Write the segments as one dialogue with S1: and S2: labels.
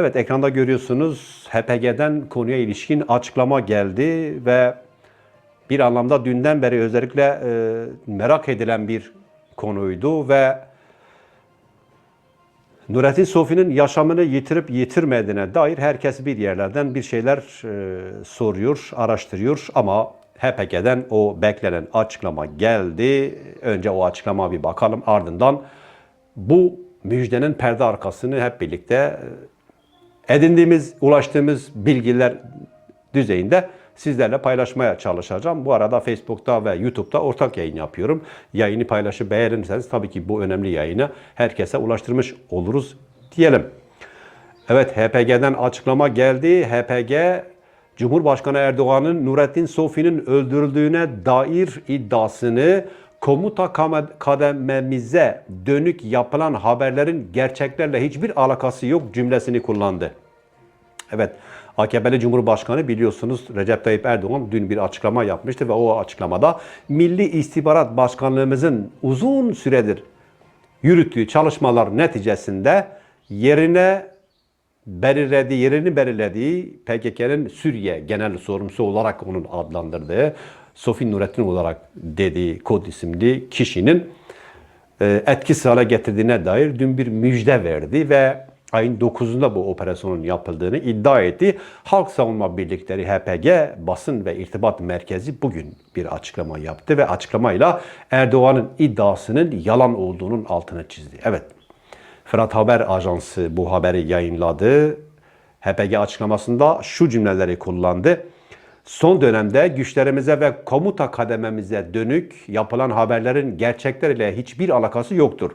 S1: Evet ekranda görüyorsunuz HPG'den konuya ilişkin açıklama geldi ve bir anlamda dünden beri özellikle e, merak edilen bir konuydu ve Nurettin Sofi'nin yaşamını yitirip yitirmediğine dair herkes bir yerlerden bir şeyler e, soruyor, araştırıyor ama HPG'den o beklenen açıklama geldi. Önce o açıklama bir bakalım ardından bu müjdenin perde arkasını hep birlikte e, edindiğimiz, ulaştığımız bilgiler düzeyinde sizlerle paylaşmaya çalışacağım. Bu arada Facebook'ta ve YouTube'da ortak yayın yapıyorum. Yayını paylaşıp beğenirseniz tabii ki bu önemli yayını herkese ulaştırmış oluruz diyelim. Evet HPG'den açıklama geldi. HPG Cumhurbaşkanı Erdoğan'ın Nurettin Sofi'nin öldürüldüğüne dair iddiasını komuta kadememize dönük yapılan haberlerin gerçeklerle hiçbir alakası yok cümlesini kullandı. Evet, AKP'li Cumhurbaşkanı biliyorsunuz Recep Tayyip Erdoğan dün bir açıklama yapmıştı ve o açıklamada Milli İstihbarat Başkanlığımızın uzun süredir yürüttüğü çalışmalar neticesinde yerine belirlediği, yerini belirlediği PKK'nın Suriye genel sorumlusu olarak onun adlandırdığı Sofi Nurettin olarak dediği kod isimli kişinin e, etkisiz hale getirdiğine dair dün bir müjde verdi ve ayın 9'unda bu operasyonun yapıldığını iddia etti. Halk Savunma Birlikleri HPG Basın ve İrtibat Merkezi bugün bir açıklama yaptı ve açıklamayla Erdoğan'ın iddiasının yalan olduğunun altını çizdi. Evet, Fırat Haber Ajansı bu haberi yayınladı. HPG açıklamasında şu cümleleri kullandı. Son dönemde güçlerimize ve komuta kadememize dönük yapılan haberlerin gerçekler ile hiçbir alakası yoktur.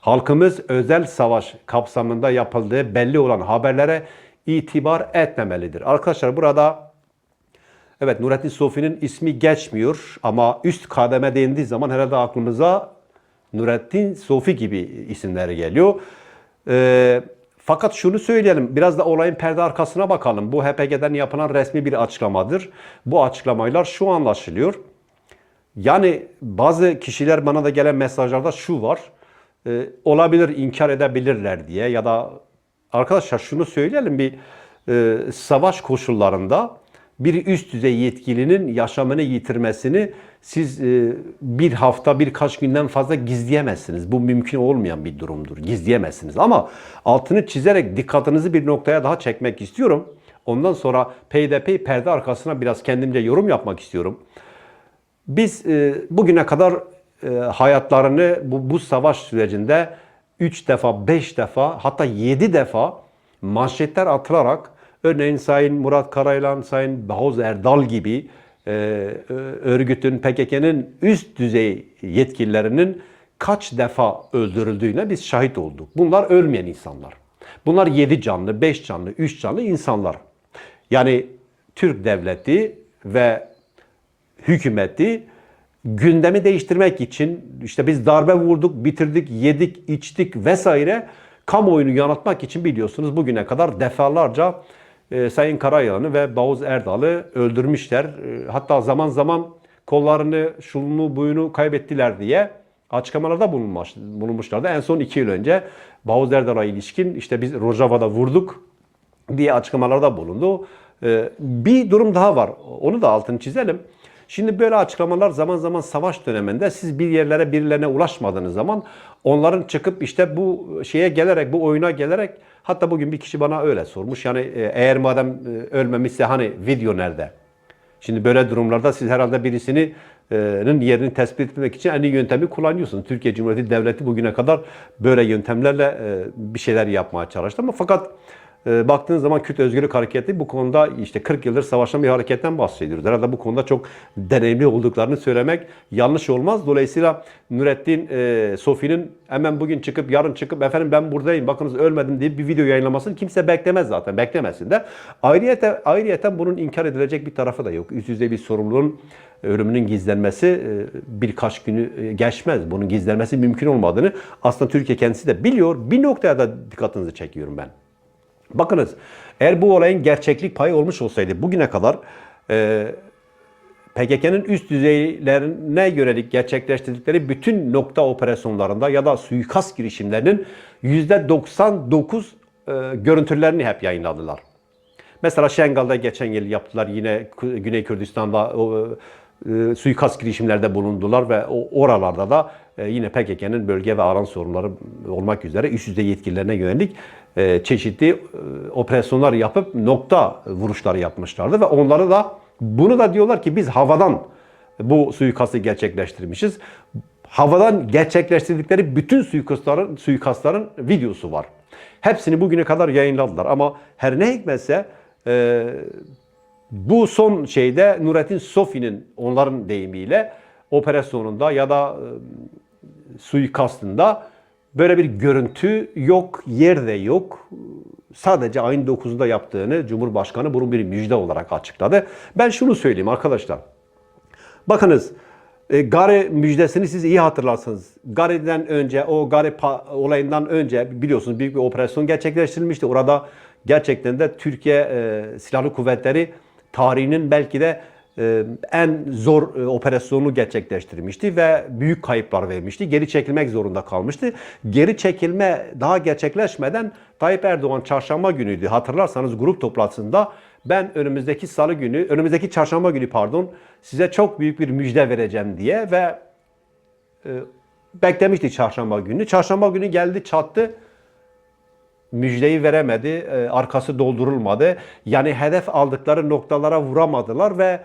S1: Halkımız özel savaş kapsamında yapıldığı belli olan haberlere itibar etmemelidir. Arkadaşlar burada evet Nurettin Sofi'nin ismi geçmiyor ama üst kademe değindiği zaman herhalde aklımıza Nurettin Sofi gibi isimler geliyor. Ee, fakat şunu söyleyelim, biraz da olayın perde arkasına bakalım. Bu HPG'den yapılan resmi bir açıklamadır. Bu açıklamaylar şu anlaşılıyor. Yani bazı kişiler bana da gelen mesajlarda şu var. e, olabilir, inkar edebilirler diye ya da arkadaşlar şunu söyleyelim bir e, savaş koşullarında bir üst düzey yetkilinin yaşamını yitirmesini siz e, bir hafta birkaç günden fazla gizleyemezsiniz. Bu mümkün olmayan bir durumdur. Gizleyemezsiniz. Ama altını çizerek dikkatinizi bir noktaya daha çekmek istiyorum. Ondan sonra PDP perde arkasına biraz kendimce yorum yapmak istiyorum. Biz e, bugüne kadar e, hayatlarını bu, bu savaş sürecinde 3 defa, 5 defa hatta 7 defa manşetler atılarak örneğin Sayın Murat Karaylan, Sayın Bahuz Erdal gibi e, ö- örgütün, PKK'nın üst düzey yetkililerinin kaç defa öldürüldüğüne biz şahit olduk. Bunlar ölmeyen insanlar. Bunlar 7 canlı, 5 canlı, 3 canlı insanlar. Yani Türk devleti ve hükümeti gündemi değiştirmek için işte biz darbe vurduk, bitirdik, yedik, içtik vesaire kamuoyunu yanıltmak için biliyorsunuz bugüne kadar defalarca e, Sayın Karayalan'ı ve Bağız Erdal'ı öldürmüşler. E, hatta zaman zaman kollarını, şulunu, buyunu kaybettiler diye açıklamalarda bulunmuş, bulunmuşlardı. En son iki yıl önce Bağız Erdal'a ilişkin işte biz Rojava'da vurduk diye açıklamalarda bulundu. Ee, Bir durum daha var. Onu da altını çizelim. Şimdi böyle açıklamalar zaman zaman savaş döneminde siz bir yerlere birilerine ulaşmadığınız zaman onların çıkıp işte bu şeye gelerek, bu oyuna gelerek hatta bugün bir kişi bana öyle sormuş. Yani e, eğer madem e, ölmemişse hani video nerede? Şimdi böyle durumlarda siz herhalde birisinin yerini tespit etmek için en iyi yöntemi kullanıyorsunuz. Türkiye Cumhuriyeti Devleti bugüne kadar böyle yöntemlerle e, bir şeyler yapmaya çalıştı ama fakat e, baktığınız zaman Kürt Özgürlük Hareketi bu konuda işte 40 yıldır savaşan bir hareketten bahsediyoruz. Herhalde bu konuda çok deneyimli olduklarını söylemek yanlış olmaz. Dolayısıyla Nurettin e, Sofi'nin hemen bugün çıkıp yarın çıkıp efendim ben buradayım bakınız ölmedim diye bir video yayınlamasını kimse beklemez zaten. Beklemesin de. Ayrıyeten, ayrıyeten bunun inkar edilecek bir tarafı da yok. Üst düzey bir sorumluluğun ölümünün gizlenmesi e, birkaç günü e, geçmez. Bunun gizlenmesi mümkün olmadığını aslında Türkiye kendisi de biliyor. Bir noktaya da dikkatinizi çekiyorum ben. Bakınız eğer bu olayın gerçeklik payı olmuş olsaydı bugüne kadar e, PKK'nın üst düzeylerine yönelik gerçekleştirdikleri bütün nokta operasyonlarında ya da suikast girişimlerinin %99 e, görüntülerini hep yayınladılar. Mesela Şengal'da geçen yıl yaptılar yine Güney Kürdistan'da o, e, suikast girişimlerde bulundular ve o oralarda da e, yine PKK'nın bölge ve alan sorunları olmak üzere üst düzey yetkililerine yönelik çeşitli e, operasyonlar yapıp nokta vuruşları yapmışlardı ve onları da bunu da diyorlar ki biz havadan bu suikastı gerçekleştirmişiz. Havadan gerçekleştirdikleri bütün suikastların, suikastların videosu var. Hepsini bugüne kadar yayınladılar ama her ne hikmetse e, bu son şeyde Nurettin Sofi'nin onların deyimiyle operasyonunda ya da e, suikastında böyle bir görüntü yok, yerde yok. Sadece ayın 9'unda yaptığını Cumhurbaşkanı bunu bir müjde olarak açıkladı. Ben şunu söyleyeyim arkadaşlar. Bakınız e, Gare müjdesini siz iyi hatırlarsınız. Gare'den önce o Gare olayından önce biliyorsunuz büyük bir operasyon gerçekleştirilmişti. Orada gerçekten de Türkiye e, Silahlı Kuvvetleri tarihinin belki de en zor e, operasyonunu gerçekleştirmişti ve büyük kayıplar vermişti. Geri çekilmek zorunda kalmıştı. Geri çekilme daha gerçekleşmeden Tayyip Erdoğan çarşamba günüydü. Hatırlarsanız grup toplantısında ben önümüzdeki salı günü, önümüzdeki çarşamba günü pardon, size çok büyük bir müjde vereceğim diye ve e, beklemişti çarşamba günü. Çarşamba günü geldi çattı. Müjdeyi veremedi, e, arkası doldurulmadı. Yani hedef aldıkları noktalara vuramadılar ve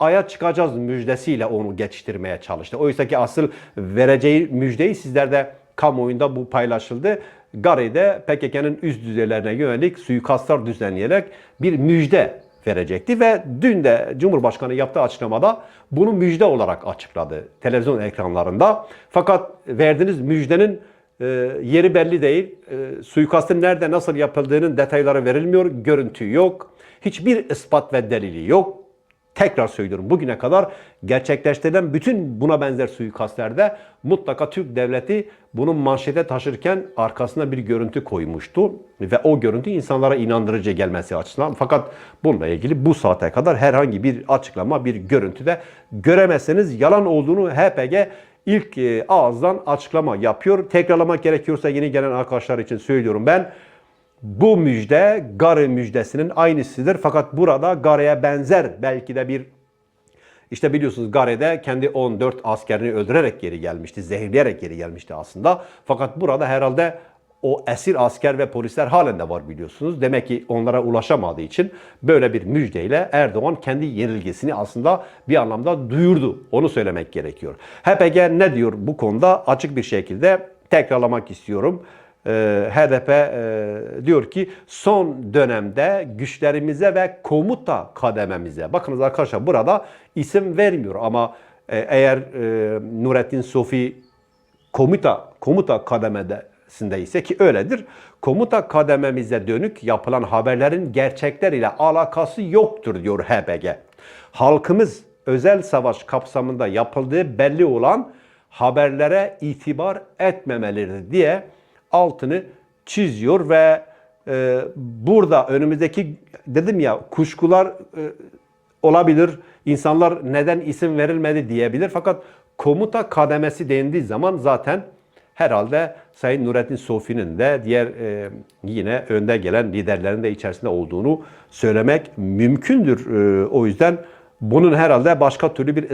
S1: aya çıkacağız müjdesiyle onu geçiştirmeye çalıştı. Oysa ki asıl vereceği müjdeyi sizlerde kamuoyunda bu paylaşıldı. Gare'de PKK'nın üst düzeylerine yönelik suikastlar düzenleyerek bir müjde verecekti ve dün de Cumhurbaşkanı yaptığı açıklamada bunu müjde olarak açıkladı televizyon ekranlarında. Fakat verdiğiniz müjdenin e, yeri belli değil. E, suikastın nerede nasıl yapıldığının detayları verilmiyor. Görüntü yok. Hiçbir ispat ve delili yok. Tekrar söylüyorum bugüne kadar gerçekleştirilen bütün buna benzer suikastlerde mutlaka Türk devleti bunu manşete taşırken arkasına bir görüntü koymuştu. Ve o görüntü insanlara inandırıcı gelmesi açısından. Fakat bununla ilgili bu saate kadar herhangi bir açıklama, bir görüntü de göremezseniz yalan olduğunu HPG ilk e, ağızdan açıklama yapıyor. Tekrarlamak gerekiyorsa yeni gelen arkadaşlar için söylüyorum ben. Bu müjde Gare müjdesinin aynısıdır. Fakat burada Gare'ye benzer belki de bir işte biliyorsunuz Gare'de kendi 14 askerini öldürerek geri gelmişti. Zehirleyerek geri gelmişti aslında. Fakat burada herhalde o esir asker ve polisler halen de var biliyorsunuz. Demek ki onlara ulaşamadığı için böyle bir müjdeyle Erdoğan kendi yenilgisini aslında bir anlamda duyurdu. Onu söylemek gerekiyor. HPG ne diyor bu konuda açık bir şekilde tekrarlamak istiyorum. Ee, HDP e, diyor ki son dönemde güçlerimize ve komuta kadememize bakınız arkadaşlar burada isim vermiyor ama e, eğer e, Nurettin Sofi komuta komuta kademesinde ise ki öyledir. Komuta kadememize dönük yapılan haberlerin gerçekler ile alakası yoktur diyor HBG. Halkımız özel savaş kapsamında yapıldığı belli olan haberlere itibar etmemelidir diye altını çiziyor ve e, burada önümüzdeki dedim ya kuşkular e, olabilir. İnsanlar neden isim verilmedi diyebilir. Fakat komuta kademesi dendiği zaman zaten herhalde Sayın Nurettin Sofi'nin de diğer e, yine önde gelen liderlerin de içerisinde olduğunu söylemek mümkündür. E, o yüzden bunun herhalde başka türlü bir